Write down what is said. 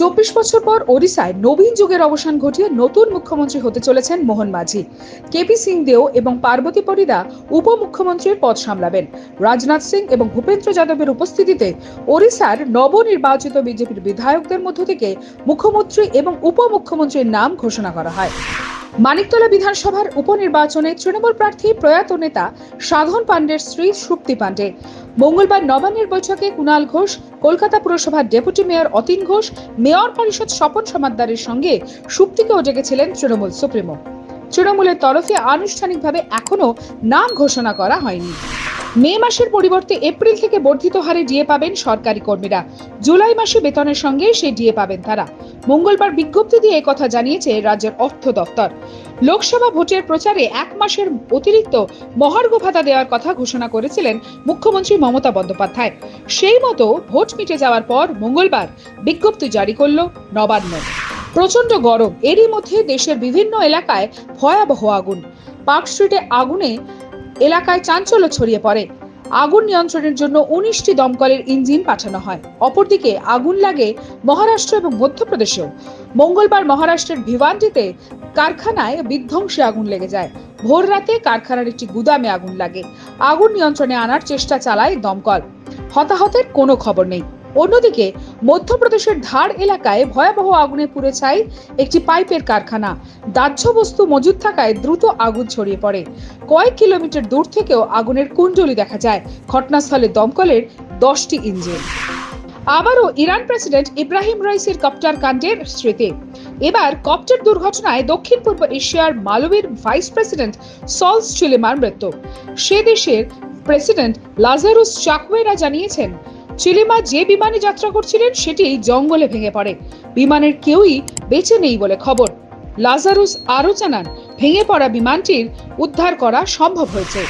চব্বিশ বছর পর ওড়িশায় নবীন যুগের অবসান ঘটিয়ে নতুন মুখ্যমন্ত্রী হতে চলেছেন মোহন মাঝি। কেপি সিং দেও এবং পার্বতী পরিদা উপমুখ্যমন্ত্রীর পদ সামলাবেন। রাজনাথ সিং এবং ভূপেন্দ্র যাদবের উপস্থিতিতে ওড়িশার নবনির্বাচিত বিজেপির বিধায়কদের মধ্য থেকে মুখ্যমন্ত্রী এবং উপমুখ্যমন্ত্রীর নাম ঘোষণা করা হয়। মানিকতলা বিধানসভার উপনির্বাচনে তৃণমূল প্রার্থী প্রয়াত নেতা সাধন পাণ্ডের স্ত্রী সুপ্তি পাণ্ডে। মঙ্গলবার নবান্নের বৈঠকে কুণাল ঘোষ, কলকাতা পুরসভার deputy mayor Atin Ghosh, mayor পরিষদ স্বপন সমাদ্দারের সঙ্গে সুপ্তিকেও ডেকেছিলেন তৃণমূল সুপ্রিমো। তৃণমূলের তরফে আনুষ্ঠানিকভাবে এখনও নাম ঘোষণা করা হয়নি। মে মাসের পরিবর্তে এপ্রিল থেকে বর্ধিত হারে ডিএ পাবেন সরকারি কর্মীরা। জুলাই মাসে বেতনের সঙ্গে সেই ডিএ পাবেন তারা। মঙ্গলবার বিজ্ঞপ্তি দিয়ে কথা জানিয়েছে রাজ্যের অর্থ দপ্তর। লোকসভা ভোটের প্রচারে এক মাসের অতিরিক্ত মহার্ঘ ভাতা দেওয়ার কথা ঘোষণা করেছিলেন মুখ্যমন্ত্রী মমতা বন্দ্যোপাধ্যায়। সেই মতো ভোট মিটে যাওয়ার পর মঙ্গলবার বিজ্ঞপ্তি জারি করল নবান্ন। প্রচণ্ড গরম, এরই মধ্যে দেশের বিভিন্ন এলাকায় ভয়াবহ আগুন। পার্ক স্ট্রিটে আগুনে এলাকায় চাঞ্চল্য ছড়িয়ে পড়ে। আগুন নিয়ন্ত্রণের জন্য উনিশটি দমকলের ইঞ্জিন পাঠানো হয়। অপরদিকে আগুন লাগে মহারাষ্ট্র এবং মধ্যপ্রদেশেও। মঙ্গলবার মহারাষ্ট্রের ভিওয়ান্ডিতে কারখানায় বিধ্বংসী আগুন লেগে যায়। ভোর রাতে কারখানার একটি গুদামে আগুন লাগে। আগুন নিয়ন্ত্রণে আনার চেষ্টা চালায় দমকল। হতাহতের কোনো খবর নেই। অন্যদিকে মধ্যপ্রদেশের ধার এলাকায় ভয়াবহ আগুনে পুড়ে ছাই একটি পাইপের কারখানা। দাহ্য বস্তু মজুদ থাকায় দ্রুত আগুন ছড়িয়ে পড়ে। কয়েক কিলোমিটার দূর থেকেও আগুনের কুণ্ডলি দেখা যায়। ঘটনাস্থলে দমকলের দশটি ইঞ্জিন। আবারও ইরান প্রেসিডেন্ট ইব্রাহিম রাইসির কপ্টার কাণ্ডের স্মৃতি। এবার কপ্টার দুর্ঘটনায় দক্ষিণ পূর্ব এশিয়ার মালবির ভাইস প্রেসিডেন্ট সলস চিলিমার মৃত্যু। সে দেশের প্রেসিডেন্ট লাজারুস চাকওয়েরা জানিয়েছেন চিলিমা যে বিমানে যাত্রা করছিলেন, সেটি জঙ্গলে ভেঙে পড়ে। বিমানের কেউই বেঁচে নেই বলে খবর। লাজারুস আরও জানান, ভেঙে পড়া বিমানটির উদ্ধার করা সম্ভব হয়েছে।